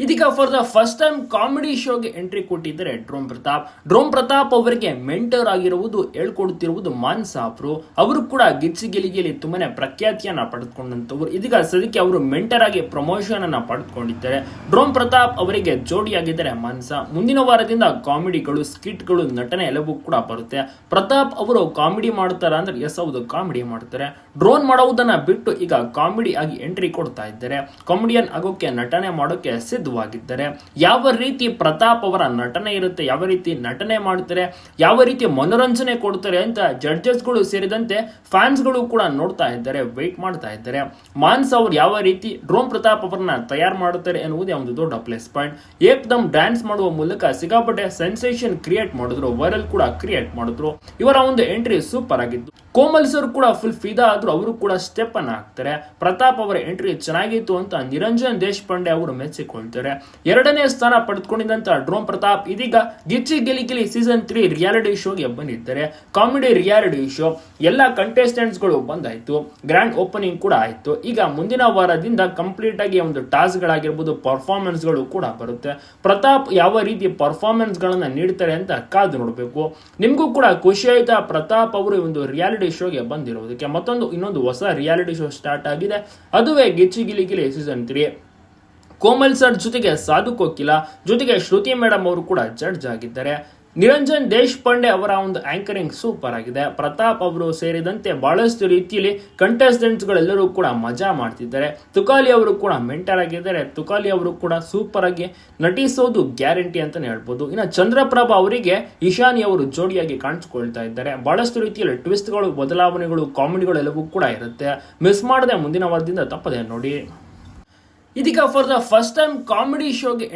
ಇದೀಗ for the first time comedy ಶೋಗೆ entry ಕೊಟ್ಟಿದ್ದಾರೆ drone Pratap. ಡ್ರೋಮ್ Pratap ಅವರಿಗೆ ಮೆಂಟರ್ ಆಗಿರುವುದು ಹೇಳ್ಕೊಡ್ತಿರುವುದು ಮಾನ್ಸ ಅವರು ಅವರು ಕೂಡ ಗಿಚ್ಚಿ ಗಿಲಿಗಿಲಿ ತುಂಬಾನೇ ಪ್ರಖ್ಯಾತಿಯನ್ನ ಪಡೆದುಕೊಂಡಂತವ್ರು ಇದೀಗ ಸದ್ಯಕ್ಕೆ ಅವರು ಮೆಂಟರ್ ಆಗಿ ಪ್ರಮೋಷನ್ ಅನ್ನ ಪಡೆದುಕೊಂಡಿದ್ದಾರೆ. ಡ್ರೋಮ್ ಪ್ರತಾಪ್ ಅವರಿಗೆ ಜೋಡಿಯಾಗಿದ್ದಾರೆ ಮಾನ್ಸ. ಮುಂದಿನ ವಾರದಿಂದ ಕಾಮಿಡಿಗಳು, ಸ್ಕಿಟ್ಗಳು, ನಟನೆ ಎಲ್ಲವೂ ಕೂಡ ಬರುತ್ತೆ. ಪ್ರತಾಪ್ ಅವರು ಕಾಮಿಡಿ ಮಾಡ್ತಾರ ಅಂದ್ರೆ, ಎಸ್ ಹೌದು, ಕಾಮಿಡಿ ಮಾಡ್ತಾರೆ. ಡ್ರೋನ್ ಮಾಡುವುದನ್ನ ಬಿಟ್ಟು ಈಗ ಕಾಮಿಡಿ ಆಗಿ ಎಂಟ್ರಿ ಕೊಡ್ತಾ ಇದ್ದಾರೆ. ಕಾಮಿಡಿಯನ್ ಆಗೋಕೆ, ನಟನೆ ಮಾಡೋಕೆ ಸಿದ್ಧವಾಗಿದ್ದಾರೆ ಯಾವ ರೀತಿ ಪ್ರತಾಪ್ ಅವರ ನಟನೆ ಇರುತ್ತೆ, ಯಾವ ರೀತಿ ನಟನೆ ಮಾಡ್ತಾರೆ, ಯಾವ ರೀತಿ ಮನೋರಂಜನೆ ಕೊಡ್ತಾರೆ ಅಂತ ಜಡ್ಜಸ್ಗಳು ಸೇರಿದಂತೆ ಫ್ಯಾನ್ಸ್ಗಳು ಕೂಡ ನೋಡ್ತಾ ಇದ್ದಾರೆ ವೆಯ್ಟ್ ಮಾಡ್ತಾ ಇದ್ದಾರೆ. ಮಾನ್ಸ್ ಅವರು ಯಾವ ರೀತಿ ಡ್ರೋಮ್ ಪ್ರತಾಪ್ ಅವರನ್ನ ತಯಾರು ಮಾಡುತ್ತಾರೆ ಎನ್ನುವುದೇ ಒಂದು ದೊಡ್ಡ ಪ್ಲಸ್ ಪಾಯಿಂಟ್ ಏಕ್ದಮ್ ಡ್ಯಾನ್ಸ್ ಮಾಡುವ ಮೂಲಕ ಸಿಗಾಪಟ್ಟೆ ಸೆನ್ಸೇಷನ್ ಕ್ರಿಯೇಟ್ ಮಾಡಿದ್ರು ವೈರಲ್ ಕೂಡ ಕ್ರಿಯೇಟ್ ಮಾಡಿದ್ರು. ಇವರ ಒಂದು ಎಂಟ್ರಿ ಸೂಪರ್ ಆಗಿತ್ತು. ಕೋಮಲ್ ಸರ್ ಕೂಡ ಫುಲ್ ಫಿದಾ ಆದರೂ ಅವರು ಕೂಡ ಸ್ಟೆಪ್ ಅನ್ನು ಹಾಕ್ತಾರೆ. ಪ್ರತಾಪ್ ಅವರ ಎಂಟ್ರಿ ಚೆನ್ನಾಗಿತ್ತು ಅಂತ ನಿರಂಜನ್ ದೇಶಪಾಂಡೆ ಅವರು ಮೆಚ್ಚಿಕೊಳ್ತಾರೆ ಎರಡನೇ ಸ್ಥಾನ ಪಡೆದುಕೊಂಡಿದ್ದಂತ ಡ್ರೋನ್ ಪ್ರತಾಪ್ ಇದೀಗ Gichchi Gili Gili season three reality ಶೋಗೆ ಬಂದಿದ್ದಾರೆ. ಕಾಮಿಡಿ ರಿಯಾಲಿಟಿ ಶೋ ಎಲ್ಲ ಕಂಟೆಸ್ಟೆಂಟ್ಸ್ಗಳು ಬಂದಾಯ್ತು. ಗ್ರ್ಯಾಂಡ್ ಓಪನಿಂಗ್ ಕೂಡ ಆಯಿತು. ಈಗ ಮುಂದಿನ ವಾರದಿಂದ ಕಂಪ್ಲೀಟ್ ಆಗಿ ಒಂದು ಟಾಸ್ಕ್ಗಳಾಗಿರ್ಬೋದು ಪರ್ಫಾರ್ಮೆನ್ಸ್ಗಳು ಪರ್ಫಾರ್ಮೆನ್ಸ್ಗಳು ಕೂಡ ಬರುತ್ತೆ. ಪ್ರತಾಪ್ ಯಾವ ರೀತಿ ಪರ್ಫಾರ್ಮೆನ್ಸ್ ಗಳನ್ನ ನೀಡ್ತಾರೆ ಅಂತ ಕಾದು ನೋಡಬೇಕು. ನಿಮಗೂ ಕೂಡ ಖುಷಿ ಆಯ್ತಾ ಪ್ರತಾಪ್ ಅವರು ಒಂದು ರಿಯಾಲಿಟಿ ಶೋಗೆ ಬಂದಿರೋದಕ್ಕೆ ಮತ್ತೊಂದು ಇನ್ನೊಂದು ಹೊಸ ರಿಯಾಲಿಟಿ ಶೋ ಸ್ಟಾರ್ಟ್ ಆಗಿದೆ. ಅದುವೇ Gichchi Gili Gili season three Komal sir ಜೊತೆಗೆ ಸಾಧು ಕೋಕಿಲ ಜೊತೆಗೆ ಶ್ರುತಿ ಮೇಡಮ್ ಅವರು ಕೂಡ ಜಡ್ಜ್ ಆಗಿದ್ದಾರೆ. ನಿರಂಜನ್ ದೇಶಪಾಂಡೆ ಅವರ ಒಂದು ಆಂಕರಿಂಗ್ ಸೂಪರ್ ಆಗಿದೆ. ಪ್ರತಾಪ್ ಅವರು ಸೇರಿದಂತೆ ಬಹಳಷ್ಟು ರೀತಿಯಲ್ಲಿ ಕಂಟೆಸ್ಟೆಂಟ್ಸ್ಗಳೆಲ್ಲರೂ ಗಳೆಲ್ಲರೂ ಕೂಡ ಮಜಾ ಮಾಡ್ತಿದ್ದಾರೆ. ತುಕಾಲಿ ಅವರು ಕೂಡ ಮೆಂಟರ್ ಆಗಿದ್ದಾರೆ. ತುಕಾಲಿ ಅವರು ಕೂಡ ಸೂಪರ್ ಆಗಿ ನಟಿಸೋದು ಗ್ಯಾರಂಟಿ ಅಂತಲೇ ಹೇಳ್ಬೋದು. ಇನ್ನು ಚಂದ್ರಪ್ರಭಾ ಅವರಿಗೆ ಇಶಾನಿ ಅವರು ಜೋಡಿಯಾಗಿ ಕಾಣಿಸ್ಕೊಳ್ತಾ ಇದ್ದಾರೆ. ಬಹಳಷ್ಟು ರೀತಿಯಲ್ಲಿ ಟ್ವಿಸ್ಟ್ಗಳು ಬದಲಾವಣೆಗಳು ಕಾಮಿಡಿಗಳು ಎಲ್ಲವೂ ಕೂಡ ಇರುತ್ತೆ. ಮಿಸ್ ಮಾಡದೆ ಮುಂದಿನ ವಾರದಿಂದ ತಪ್ಪದೆ ನೋಡಿ. ಇದೀಗ for the first time comedy ಶೋಗೆ